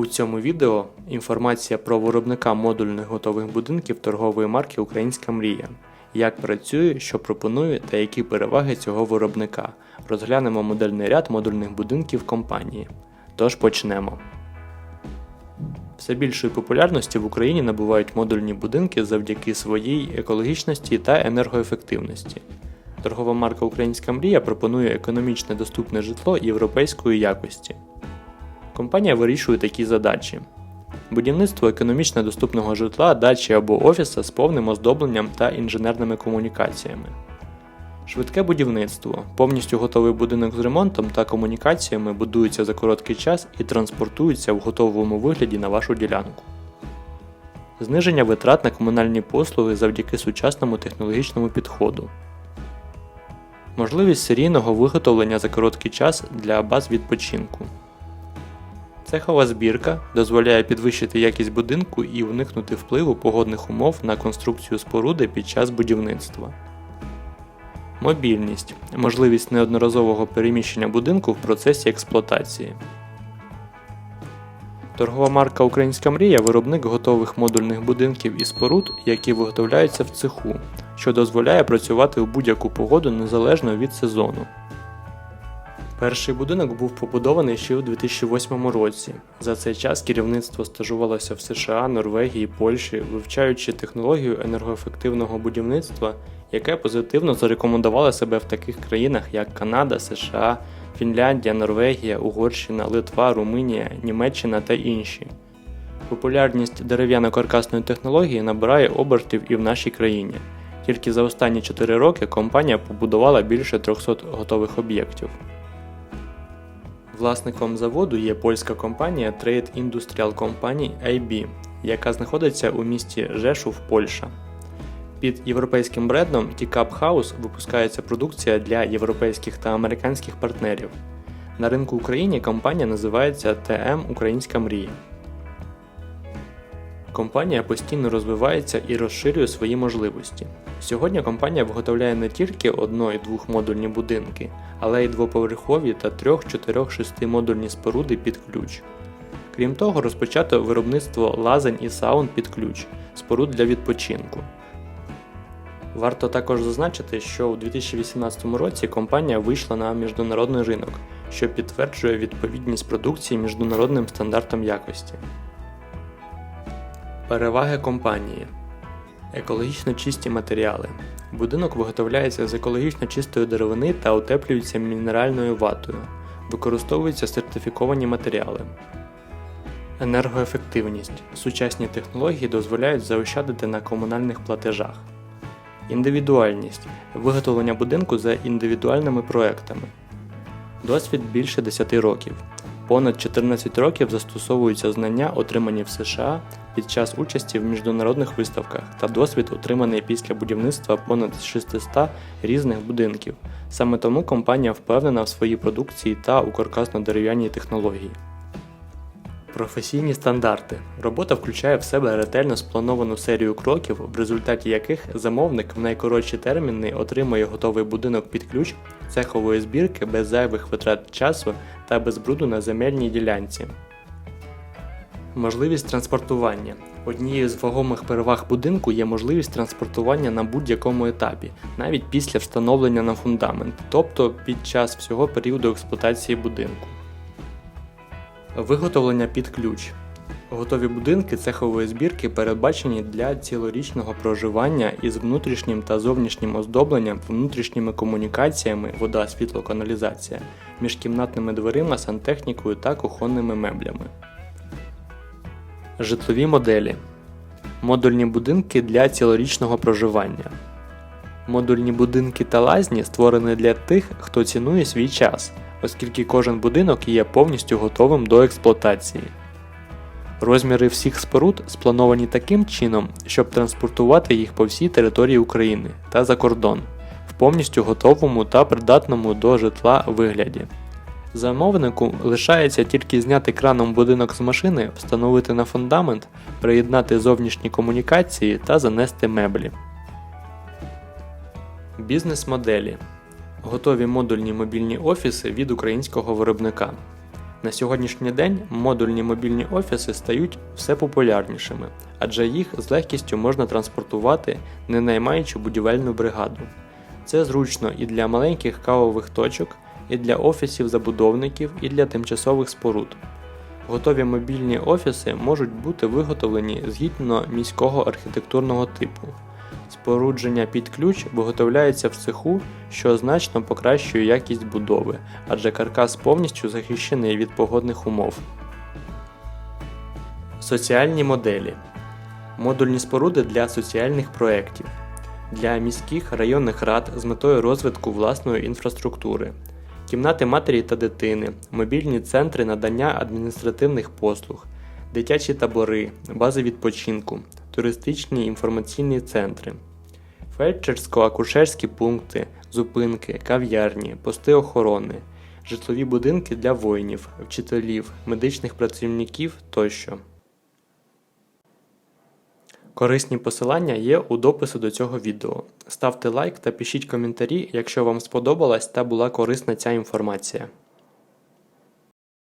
У цьому відео інформація про виробника модульних готових будинків торгової марки Українська мрія. Як працює, що пропонує та які переваги цього виробника. Розглянемо модельний ряд модульних будинків компанії. Тож почнемо. Все більшої популярності в Україні набувають модульні будинки завдяки своїй екологічності та енергоефективності. Торгова марка Українська мрія пропонує економічне доступне житло європейської якості. Компанія вирішує такі задачі: будівництво економічно доступного житла, дачі або офіса з повним оздобленням та інженерними комунікаціями. Швидке будівництво. Повністю готовий будинок з ремонтом та комунікаціями будується за короткий час і транспортується в готовому вигляді на вашу ділянку. Зниження витрат на комунальні послуги завдяки сучасному технологічному підходу. Можливість серійного виготовлення за короткий час для баз відпочинку. Цехова збірка дозволяє підвищити якість будинку і уникнути впливу погодних умов на конструкцію споруди під час будівництва. Мобільність можливість неодноразового переміщення будинку в процесі експлуатації. Торгова марка Українська мрія виробник готових модульних будинків і споруд, які виготовляються в цеху, що дозволяє працювати у будь-яку погоду незалежно від сезону. Перший будинок був побудований ще у 2008 році. За цей час керівництво стажувалося в США, Норвегії, Польщі, вивчаючи технологію енергоефективного будівництва, яке позитивно зарекомендувало себе в таких країнах, як Канада, США, Фінляндія, Норвегія, Угорщина, Литва, Румунія, Німеччина та інші. Популярність дерев'яно-каркасної технології набирає обертів і в нашій країні. Тільки за останні 4 роки компанія побудувала більше 300 готових об'єктів. Власником заводу є польська компанія Trade Industrial Company AB, яка знаходиться у місті Жешув, Польща. Під європейським брендом T-Cup House випускається продукція для європейських та американських партнерів. На ринку України компанія називається ТМ Українська мрія. Компанія постійно розвивається і розширює свої можливості. Сьогодні компанія виготовляє не тільки одно- і двохмодульні будинки, але й двоповерхові та трьох, чотирьох, шестимодульні споруди під ключ. Крім того, розпочато виробництво лазень і саун під ключ, споруд для відпочинку. Варто також зазначити, що у 2018 році компанія вийшла на міжнародний ринок, що підтверджує відповідність продукції міжнародним стандартам якості. Переваги компанії екологічно чисті матеріали. Будинок виготовляється з екологічно чистої деревини та утеплюється мінеральною ватою. Використовуються сертифіковані матеріали. Енергоефективність. Сучасні технології дозволяють заощадити на комунальних платежах. Індивідуальність виготовлення будинку за індивідуальними проектами. Досвід більше 10 років. Понад 14 років застосовуються знання, отримані в США під час участі в міжнародних виставках та досвід, отриманий після будівництва понад 600 різних будинків. Саме тому компанія впевнена в своїй продукції та у каркасно-дерев'яній технології. Професійні стандарти. Робота включає в себе ретельно сплановану серію кроків, в результаті яких замовник в найкоротші терміни отримує готовий будинок під ключ цехової збірки без зайвих витрат часу та без бруду на земельній ділянці. Можливість транспортування. Однією з вагомих переваг будинку є можливість транспортування на будь-якому етапі, навіть після встановлення на фундамент, тобто під час всього періоду експлуатації будинку. Виготовлення під ключ. Готові будинки цехової збірки передбачені для цілорічного проживання із внутрішнім та зовнішнім оздобленням, внутрішніми комунікаціями, вода, світло, каналізація, міжкімнатними дверима, сантехнікою та кухонними меблями. Житлові моделі. Модульні будинки для цілорічного проживання. Модульні будинки та лазні створені для тих, хто цінує свій час, оскільки кожен будинок є повністю готовим до експлуатації. Розміри всіх споруд сплановані таким чином, щоб транспортувати їх по всій території України та за кордон в повністю готовому та придатному до житла вигляді. Замовнику лишається тільки зняти краном будинок з машини, встановити на фундамент, приєднати зовнішні комунікації та занести меблі. Бізнес-моделі. Готові модульні мобільні офіси від українського виробника. На сьогоднішній день модульні мобільні офіси стають все популярнішими, адже їх з легкістю можна транспортувати, не наймаючи будівельну бригаду. Це зручно і для маленьких кавових точок, і для офісів забудовників, і для тимчасових споруд. Готові мобільні офіси можуть бути виготовлені згідно міського архітектурного типу. Спорудження під ключ виготовляється в цеху, що значно покращує якість будови, адже каркас повністю захищений від погодних умов. Соціальні моделі модульні споруди для соціальних проєктів для міських районних рад з метою розвитку власної інфраструктури, кімнати матері та дитини, мобільні центри надання адміністративних послуг, дитячі табори, бази відпочинку, туристичні інформаційні центри, фельдшерсько-акушерські пункти, зупинки, кав'ярні, пости охорони, житлові будинки для воїнів, вчителів, медичних працівників тощо. Корисні посилання є у допису до цього відео. Ставте лайк та пишіть коментарі, якщо вам сподобалась та була корисна ця інформація.